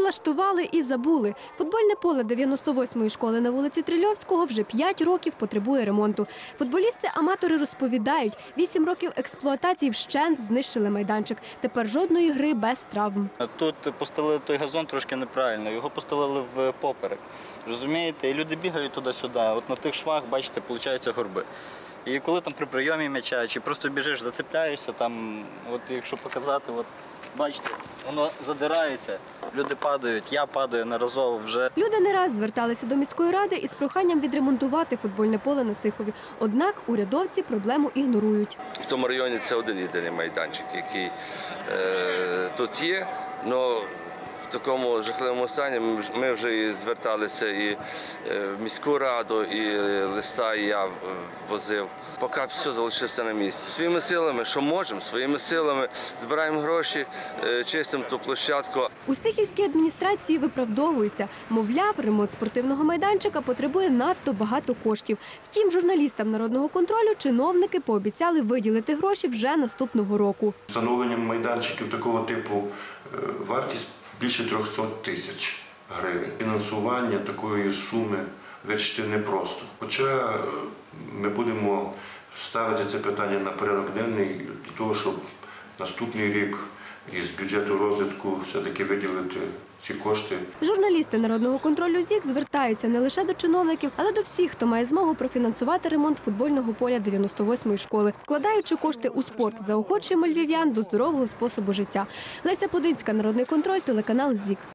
Облаштували і забули. Футбольне поле 98-ї школи на вулиці Трильовського вже 5 років потребує ремонту. Футболісти-аматори розповідають, 8 років експлуатації вщент знищили майданчик. Тепер жодної гри без травм. Тут постелили той газон трошки неправильно, його постелили в поперек. Розумієте? І люди бігають туди-сюди. От на тих швах, бачите, получаються горби. І коли там при прийомі м'яча, чи просто біжиш, зацепляєшся, там, от якщо показати, от бачите, воно задирається, люди падають, я падаю наразово вже. Люди не раз зверталися до міської ради із проханням відремонтувати футбольне поле на Сихові. Однак урядовці проблему ігнорують. В тому районі це один єдиний майданчик, який е, тут є. Но в такому жахливому стані ми вже і зверталися і е, в міську раду, і листа і я е, возив. Поки все залишилося на місці. Своїми силами, що можемо, своїми силами збираємо гроші, е, чистимо ту площадку. У Сихівській адміністрації виправдовуються. Мовляв, ремонт спортивного майданчика потребує надто багато коштів. Втім, журналістам народного контролю чиновники пообіцяли виділити гроші вже наступного року. Встановлення майданчиків такого типу е, вартість більше 300 тисяч гривень. Фінансування такої суми вирішити непросто. Хоча е, ми будемо ставити це питання на порядок денний для того, щоб наступний рік із бюджету розвитку все-таки виділити ці кошти Журналісти народного контролю ЗІК звертаються не лише до чиновників, але до всіх, хто має змогу профінансувати ремонт футбольного поля 98-ї школи, вкладаючи кошти у спорт, заохочуємо львів'ян до здорового способу життя. Леся Подинська, народний контроль, телеканал ЗІК.